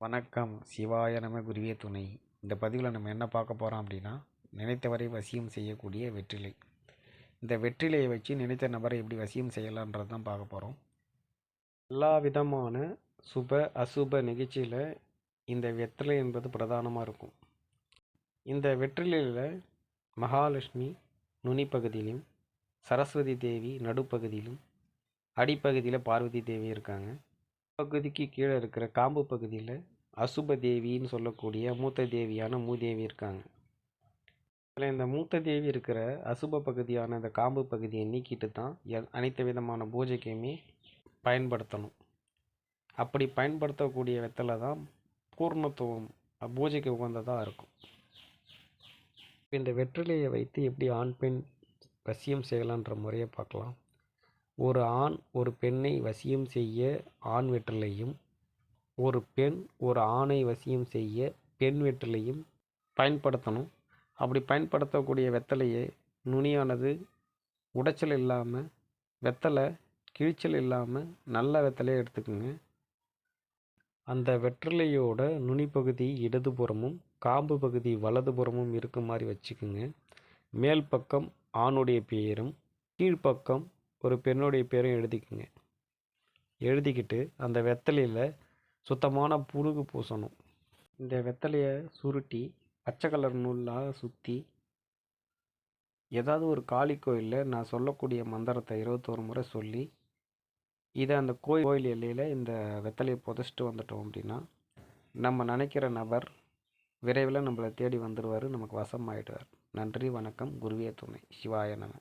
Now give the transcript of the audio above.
வணக்கம். சிவாய நம குருவே துணை. இந்த பதிவில் நம்ம என்ன பார்க்க போகிறோம் அப்படின்னா நினைத்தவரை வசியம் செய்யக்கூடிய வெற்றிலை. இந்த வெற்றிலையை வச்சு நினைத்த நபரை எப்படி வசியம் செய்யலான்றது தான் பார்க்க போகிறோம் எல்லா விதமான சுப அசுப நிகழ்ச்சியில் இந்த வெற்றிலை என்பது பிரதானமாக இருக்கும். இந்த வெற்றிலையில் மகாலட்சுமி நுனிப்பகுதியிலும் சரஸ்வதி தேவி நடுப்பகுதியிலும் அடிப்பகுதியில் பார்வதி தேவி இருக்காங்க. பகுதிக்கு கீழே இருக்கிற காம்பு பகுதியில் அசுப தேவின்னு சொல்லக்கூடிய மூத்த தேவியான மூதேவி இருக்காங்க. அதில் இந்த மூத்த தேவி இருக்கிற அசுப பகுதியான இந்த காம்பு பகுதியை நீக்கிட்டு தான் அனைத்து விதமான பூஜைக்குமே பயன்படுத்தணும். அப்படி பயன்படுத்தக்கூடிய வெத்தலை தான் பூர்ணத்துவம் பூஜைக்கு உகந்ததாக இருக்கும். இந்த வெற்றிலையை வைத்து எப்படி ஆண் பெண் வசியம் செய்யலான்ற முறையை பார்க்கலாம். ஒரு ஆண் ஒரு பெண்ணை வசியம் செய்ய ஆண் வெற்றிலையும் ஒரு பெண் ஒரு ஆணை வசியம் செய்ய பெண் வெற்றிலையும் பயன்படுத்தணும். அப்படி பயன்படுத்தக்கூடிய வெத்தலையை நுனியானது உடைச்சல் இல்லாமல் வெத்தலை கிழிச்சல் இல்லாமல் நல்ல வெத்தலையை எடுத்துக்கோங்க. அந்த வெற்றிலையோட நுனிப்பகுதி இடதுபுறமும் காம்பு பகுதி வலதுபுறமும் இருக்க மாதிரி வச்சுக்கோங்க. மேல் பக்கம் ஆணுடைய பெயரும் கீழ்ப்பக்கம் ஒரு பெண்ணுடைய பேரும் எழுதிக்குங்க. எழுதிக்கிட்டு அந்த வெத்தலையில் சுத்தமான புழுகு பூசணும். இந்த வெத்தலையை சுருட்டி பச்சை கலர் நூலாக சுற்றி ஏதாவது ஒரு காளி கோயிலில் நான் சொல்லக்கூடிய மந்திரத்தை இருபத்தோரு முறை சொல்லி இதை அந்த கோயில் கோயில் எல்லையில் இந்த வெத்தலையை புதைச்சிட்டு வந்துட்டோம் அப்படின்னா நம்ம நினைக்கிற நபர் விரைவில் நம்மளை தேடி வந்துடுவார் நமக்கு வசமாயிடுவார். நன்றி வணக்கம் குருவே துணை. சிவாய நம.